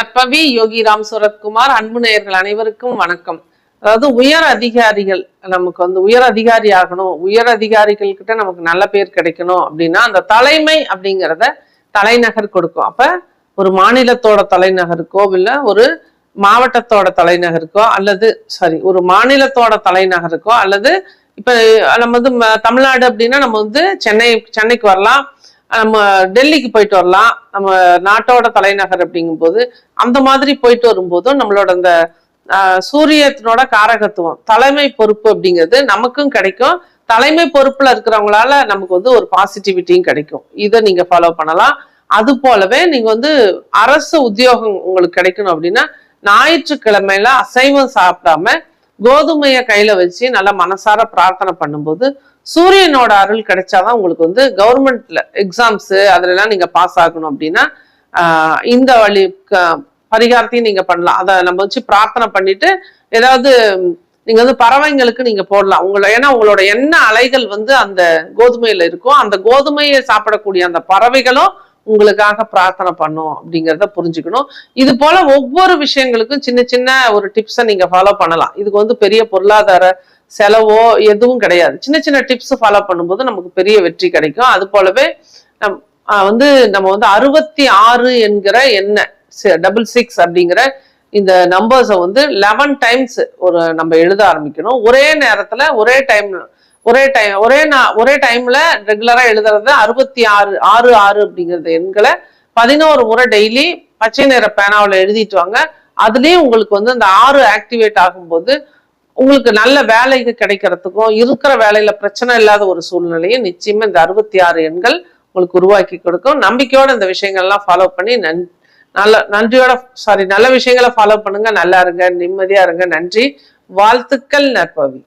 நற்பவி யோகி ராம் சுரத்குமார் அன்பு நேயர்கள் அனைவருக்கும் வணக்கம். அதாவது உயர் அதிகாரிகள் நமக்கு வந்து உயர் அதிகாரி ஆகணும் உயர் அதிகாரிகள் கிட்ட நமக்கு நல்ல பேர் கிடைக்கணும் அப்படின்னா அந்த தலைமை அப்படிங்கிறத தலைநகர் கொடுக்கும். அப்ப ஒரு மாநிலத்தோட தலைநகருக்கோ இல்ல ஒரு மாவட்டத்தோட தலைநகருக்கோ அல்லது சாரி ஒரு மாநிலத்தோட தலைநகருக்கோ அல்லது இப்ப நம்ம வந்து தமிழ்நாடு அப்படின்னா நம்ம வந்து சென்னை சென்னைக்கு வரலாம். நம்ம டெல்லிக்கு போயிட்டு வரலாம். நம்ம நாட்டோட தலைநகர் அப்படிங்கும்போது அந்த மாதிரி போயிட்டு வரும்போதும் நம்மளோட அந்த சூரியத்தினோட காரகத்துவம் தலைமை பொறுப்பு அப்படிங்கிறது நமக்கும் கிடைக்கும். தலைமை பொறுப்புல இருக்கிறவங்களால நமக்கு வந்து ஒரு பாசிட்டிவிட்டியும் கிடைக்கும். இதை நீங்க ஃபாலோ பண்ணலாம். அது போலவே நீங்க வந்து அரசு உத்தியோகம் உங்களுக்கு கிடைக்கணும் அப்படின்னா ஞாயிற்றுக்கிழமையில அசைவம் சாப்பிடாம கோதுமையை கையில வச்சு நல்லா மனசார பிரார்த்தனை பண்ணும்போது சூரியனோட அருள் கிடைச்சாதான் உங்களுக்கு வந்து கவர்மெண்ட்ல எக்ஸாம்ஸ் அதுல எல்லாம் நீங்க பாஸ் ஆகணும் அப்படின்னா ஆஹ் இந்த வழி க- பரிகாரத்தையும் நீங்க பண்ணலாம். அதை நம்ம வச்சு பிரார்த்தனை பண்ணிட்டு ஏதாவது நீங்க வந்து பறவைங்களுக்கு நீங்க போடலாம். உங்களை ஏன்னா உங்களோட என்ன அலைகள் வந்து அந்த கோதுமையில இருக்கும். அந்த கோதுமையை சாப்பிடக்கூடிய அந்த பறவைகளும் உங்களுக்காக பிரார்த்தனை பண்ணும் அப்படிங்கிறத புரிஞ்சுக்கணும். இது போல ஒவ்வொரு விஷயங்களுக்கும் சின்ன சின்ன ஒரு டிப்ஸை நீங்க ஃபாலோ பண்ணலாம். இதுக்கு வந்து பெரிய பொருளாதார செலவோ எதுவும் கிடையாது. சின்ன சின்ன டிப்ஸ் ஃபாலோ பண்ணும்போது நமக்கு பெரிய வெற்றி கிடைக்கும். அது போலவே நம் வந்து நம்ம வந்து அறுபத்தி ஆறு என்கிற எண்ணெய் டபுள் சிக்ஸ் அப்படிங்கிற இந்த நம்பர்ஸை வந்து லெவன் டைம்ஸ் ஒரு நம்ம எழுத ஆரம்பிக்கணும். ஒரே நேரத்துல ஒரே டைம் ஒரே டைம் ஒரே நான் ஒரே டைம்ல ரெகுலரா எழுதுறது அறுபத்தி ஆறு ஆறு ஆறு அப்படிங்கிறது எண்களை பதினோரு முறை டெய்லி பச்சை நிற பேனாவில் எழுதிட்டு வாங்க. அதுலேயும் உங்களுக்கு வந்து அந்த ஆறு ஆக்டிவேட் ஆகும்போது உங்களுக்கு நல்ல வேலைக்கு கிடைக்கிறதுக்கும் இருக்கிற வேலையில பிரச்சனை இல்லாத ஒரு சூழ்நிலையும் நிச்சயமா இந்த அறுபத்தி ஆறு எண்கள் உங்களுக்கு உருவாக்கி கொடுக்கும். நம்பிக்கையோட இந்த விஷயங்கள்லாம் ஃபாலோ பண்ணி நன் நல்ல நன்றியோட சாரி நல்ல விஷயங்களை ஃபாலோ பண்ணுங்க. நல்லா இருங்க நிம்மதியா இருங்க. நன்றி. வாழ்த்துக்கள் நற்பவி.